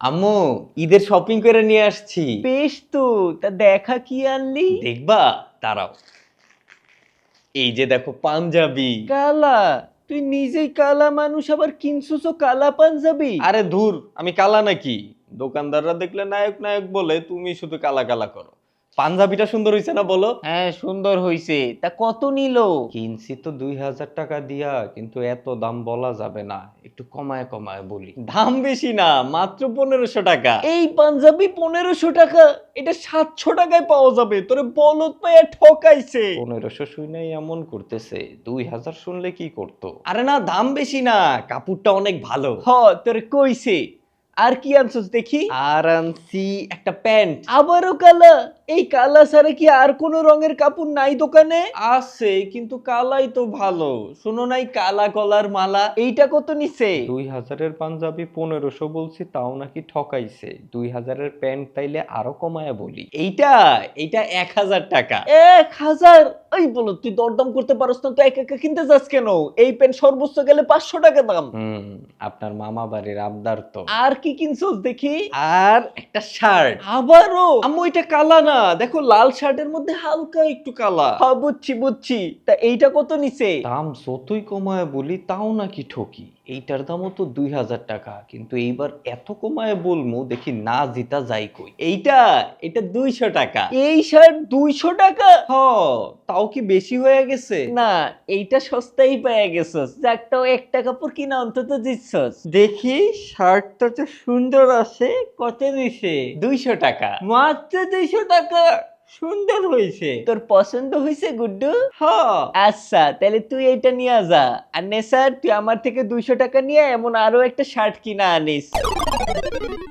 আম্মু ঈদের শপিং করে নিয়ে আসছি। বেশ তো তা দেখা কি আনলি? দেখবা তারাও এই যে দেখো পাঞ্জাবি। কালা তুই নিজেই কালা মানুষ আবার কিনছুস কালা পাঞ্জাবি? আরে ধুর আমি কালা নাকি? দোকানদাররা দেখলে নায়ক নায়ক বলে তুমি শুধু কালা কালা করো। পাঞ্জাবিটা সুন্দর হইছে না বলো? হ্যাঁ সুন্দর হইছে। তা কত নিল? কিনছি তো দুই হাজার টাকা দিয়া কিন্তু এত দাম বলা যাবে না। একটু কমায় কমায় বলি। দাম বেশি না মাত্র পনেরোশো টাকা। এই পাঞ্জাবি পনেরোশো টাকা এটা সাতশো টাকায় পাওয়া যাবে। তোরে বলত পাইয়া ঠকাইছে। পনেরোশো শুনেই এমন করতেছে। দুই হাজার শুনলে কি করতো? আরে না দাম বেশি না কাপড়টা অনেক ভালো। হ তোরে কইছে। আর কি আনছস দেখি? আর আনছি একটা প্যান্ট। আবারও কালা। এই কালা ছাড়া কি আর কোনো রঙের কাপড় নাই দোকানে? আছে কিন্তু কালাই তো ভালো। শোনো নাই কালা কলার মালা? এইটা কত নিছে? দুই হাজারের পাঞ্জাবি পনেরোশো বলছি তাও নাকি ঠকাইছে। দুই হাজারের প্যান্ট তাইলে আরও কমায় বলি। এইটা? এইটা এক হাজার টাকা। এক হাজার? এই বলো তুই দরদাম করতে পারস না তো এক একা কিনতে যাস কেন? এই প্যান্ট সর্বোচ্চ গেলে পাঁচশো টাকা দাম। হুম আপনার মামা বাড়ির আবদার তো। আর কি কিনছস দেখি? আর একটা শার্ট। আবারও? আমি এটা কালা না দেখো লাল শার্টের মধ্যে হালকা একটু কালা। হ্যাঁ বুঝছি বুঝছি। তা এইটা কত নিছে দাম যতই কমায় বলি, তাও নাকি ঠকি। এইটার দামও তো দুই হাজার টাকা কিন্তু এইবার এত কমায় বলমু দেখি না জিতা যাই কই। এইটা এটা দুইশো টাকা। এই শার্ট দুইশো টাকা? হ তাও কি বেশি হয়ে গেছে? না এইটা সস্তাই পেয়ে গেছস। যাক তাও একটা কাপড় কিনা অন্তত দিচ্ছস। দেখি শার্টটা তো সুন্দর আছে কত নিছে দুইশো টাকা। মাত্র দুইশো টাকা। সুন্দর হয়েছে তোর পছন্দ হয়েছে গুড্ডু? হ। আচ্ছা তাহলে তুই এটা নিয়ে যা আর নেসার তুই আমার থেকে দুইশো টাকা নিয়ে এমন আরও একটা শার্ট কিনা আনিস।